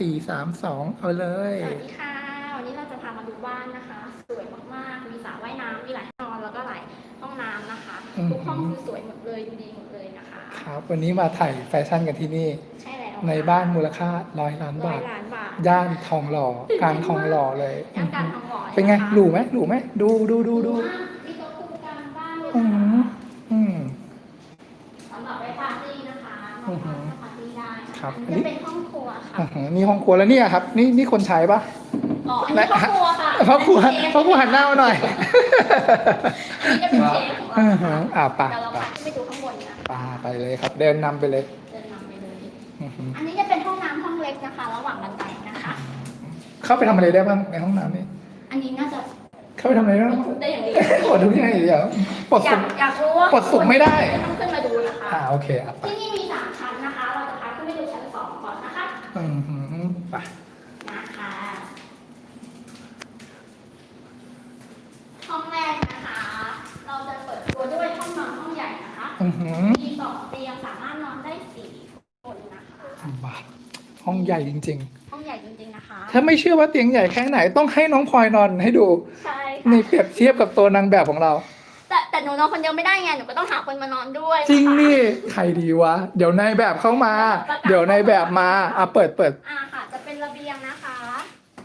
สี่สามสองเอาเลย สวัสดีค่ะ วันนี้เราจะพามาดูบ้านนะคะ สวยมากๆ มีสระว่ายน้ำมีหลายห้องนอนแล้วก็หลายห้องน้ำนะคะทุกห้องคือสวยหมดเลยดูดีหมดเลยนะคะ ครับ วันนี้มาถ่ายแฟชั่นกันที่นี่ ใช่แล้วในบ้านมูลค่าร้อยล้านร้อบายท ล้านบาทย่านทองหล่อกลางทองหล่อเลย ย่านการทองหล่อเป็นไงะคะหรูไหมหรูไหม ดูดูดูดู มากมีโต๊ะคู่กลางบ้านเลย อื นะ ม คะ อืม สำหรับไว้ปาร์ตี้นะคะอือหือปาร์ตี้ได้นะะครับ อันนี้จะเป็นห้องครัวค่ะ อื้อหือนี่ห้องครัวแล้วเนี่ยครับ นี่นี่คนใช้ปะ อ๋อ อันนี้ห้องครัวค่ะพ่อครัวอันนี้พ่อครัวหันหน้ามาหน่อยอันนี้จะเป็นเชฟของเราอือหืค่ะออ่าไปเดี๋ยวเราไปพาขึ้นไปดูข้างบนนะ ปาไปเลยครับ เดินนำไปเลยเดินนำไปเลย อื้อหืออันนี้จะเป็นห้องน้ำห้องเล็กนะคะ ระหว่างบันไดนะคะ เข้าไปทำอะไรได้บ้างในห้องน้ำนี่ อันนี้น่าจะเข้าไปทำอะไรได้บ้าง ได้อย่างดีปวดทุกอย่างเดียวปวดอยาสุกดอยากรู้ว่าปลดสุ่มไม่ได้ ต้องขึ้นมาดูนะคะ อ่าโอเคอะไปที่นี่มีสามชั้นนะคะ เราจะพาขึ้นไปดูชั้นสองก่อนนะคะ อือหือไปนะคะ ห้องแรกนะคะ เราจะเปิดตัวด้วยห้องนอนห้องใหญ่นะคะ อือหือมีสองเตียงสามารถนอนได้สี่คนนะคะ บาทห้องใหญ่จริง ห้องใหญ่จริงๆนะคะ ๆ ถ้าไม่เชื่อว่าเตียงใหญ่แค่ไหนต้องให้น้องพลอยนอนให้ดู ใช่ในค่ะเปรียบเทียบกับตัวนางแบบของเรา แต่แต่หนูนอนคนเดียวไม่ได้ไงหนูก็ต้องหาคนมานอนด้วยจริงนะคะนี่ใครดีวะ เดี๋ยวนายแบบเข้ามา เดี๋ยวนายแบบมาอะเปิดเปิดอ่าค่ะ จะเป็นระเบียงนะคะ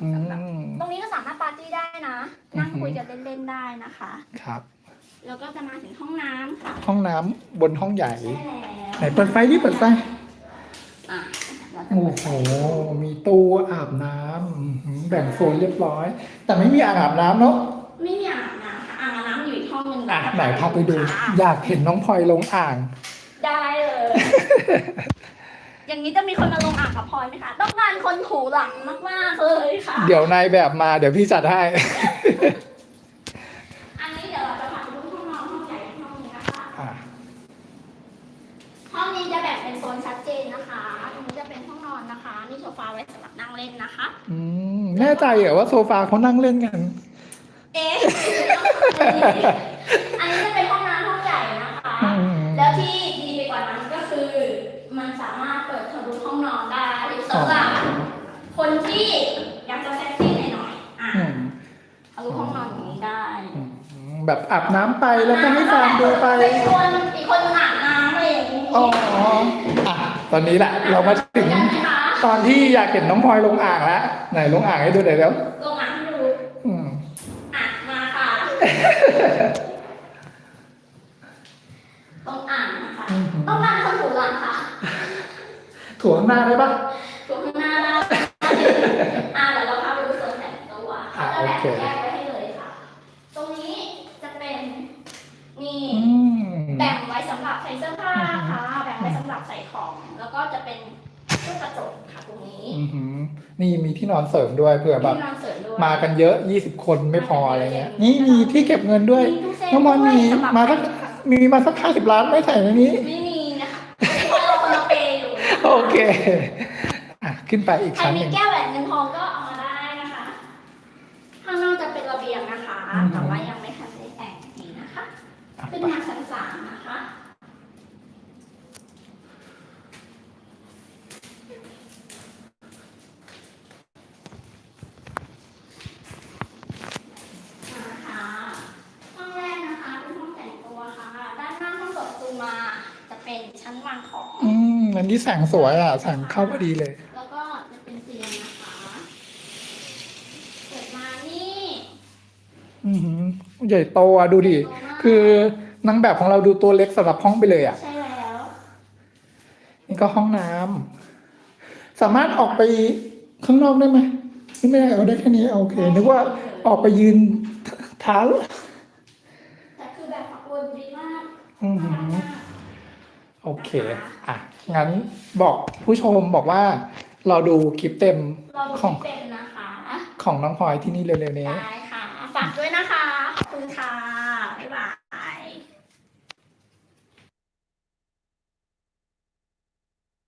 อืม ตรงนี้ก็สามารถปาร์ตี้ได้นะ นั่งคุยกันเล่นๆได้นะคะ ครับ แล้วก็จะมาถึงห้องน้ำค่ะห้องน้ำบนห้องใหญ่ใช่แล้วไหนเปิดไฟดิเปิดไฟอะเราจะโอ้เปิดโหมีตู้อาบน้ำอื้อหือแบ่งโซนเรียบร้อย แต่ไม่มีอ่างอาบน้ำเนาะ ไม่มี อยู่อีกห้องหนึงอะไหนพาไปดู อยากเห็นน้องพลอยลงอ่าง ได้เลย อย่างนี้จะมีคนมาลงอ่างกับพลอยไหมคะ ต้องการคนถูหลังมากๆเลยค่ะ เดี๋ยวนายแบบมาเดี๋ยวพี่จัดให้ อันนี้เดี๋ยวเราจะพาไปดูห้องนอนห้องใหญ่ห้องนี้นะคะ อะห้องนี้จะแบ่งเป็นโซนชัดเจนนะคะตรงนี้จะเป็นห้องนอนนะคะมีโซฟาไว้สำหรับนั่งเล่นนะคะ อืมแน่ใจเหรอว่าโซฟาเขานั่งเล่นกัน เอ๊ะ สำหรับคนที่อยากจะเซ็กซี่หน่อยๆอะอืมทะลุห้องนอนอย่างนี้ได้อืมแบบอาบน้ำไปแล้วก็ให้แฟนดูไป ไปชวนอีกคนนึงอาบน้ำอะไรอย่างนี้อ๋ออะตอนนี้แหละ เรามาถึงอยากไหมคะตอนที่อยากเห็นน้องพลอยลงอ่างแล้ว ไหนลงอ่างให้ดูหน่อยเดี๋ยวลงอ่างให้ดูอืม อะมาค่ะลงอ่างนะคะต้องการคนถูหลังค่ะถ่วงหน้าได้ปะ ถูข้างหน้าได้อะเดี๋ยวเราพาไปดูโซนแต่งตัวอะเขาจะแบ่งโอเคแยกไว้ให้เลยค่ะ ตรงนี้จะเป็นนี่อืมแบ่งไว้สำหรับใส่เสื้อผ้าค่ะ แบ่งไว้สำหรับใส่ของ แล้วก็จะเป็นตู้กระจกค่ะตรงนี้อือหือนี่มีที่นอนเสริมด้วยเผื่อแบบ ที่นอนเสริมด้วยมากันเยอะ 20 คนไม่พออะไรเงี้ย นี่มีที่เก็บเงินด้วย มีตู้เซฟน้องมอนมีด้วยสำหรับ มาสักมีมาสักห้าสิบล้านไม่ใส่ในนี้ ไม่มีนะคะเพราะเราคนละเปย์อยู่โอเคอะ ขึ้นไปอีกใครชั้นหมีนึ่ง แก้วแหวนเงินทองก็เอามาได้นะคะ ข้างนอกจะเป็นระเบียงนะคะ อือหือแต่ว่ายังไม่ทันได้แต่งดีนะคะ อะขึ้นไปมาชั้นสามนะคะมาค่ะห้องแรกนะคะเป็นห้องแต่งตัวค่ะ ด้านหน้าห้องเปิดประตูมาจะเป็นชั้นวางของ อืมอันนี้แสงสวยอะแสงเข้าพอดีเลย แล้วก็จะเป็นเตียงนะคะเปิดมานี่ อือหือใหญ่โตอะดูดิ คือนางแบบของเราดูตัวเล็กสำหรับห้องไปเลยอะ ใช่แล้ว นี่ก็ห้องน้ำสามารถออกไปข้างนอกได้ไหมไม่ได้เอาได้แค่นี้โอเคนึกว่าออกไปยืนเท้าแต่คือแบบฝักบัวดีมากอือน่าหืรักอมากโอเค อะ งั้นบอกผู้ชมบอกว่า เราดูคลิปเต็มเราดูของเป็นนะคะของน้องพลอยที่นี่เร็วๆนี้ ได้ค่ะากด้วยนะคะขอบคุณค่ะ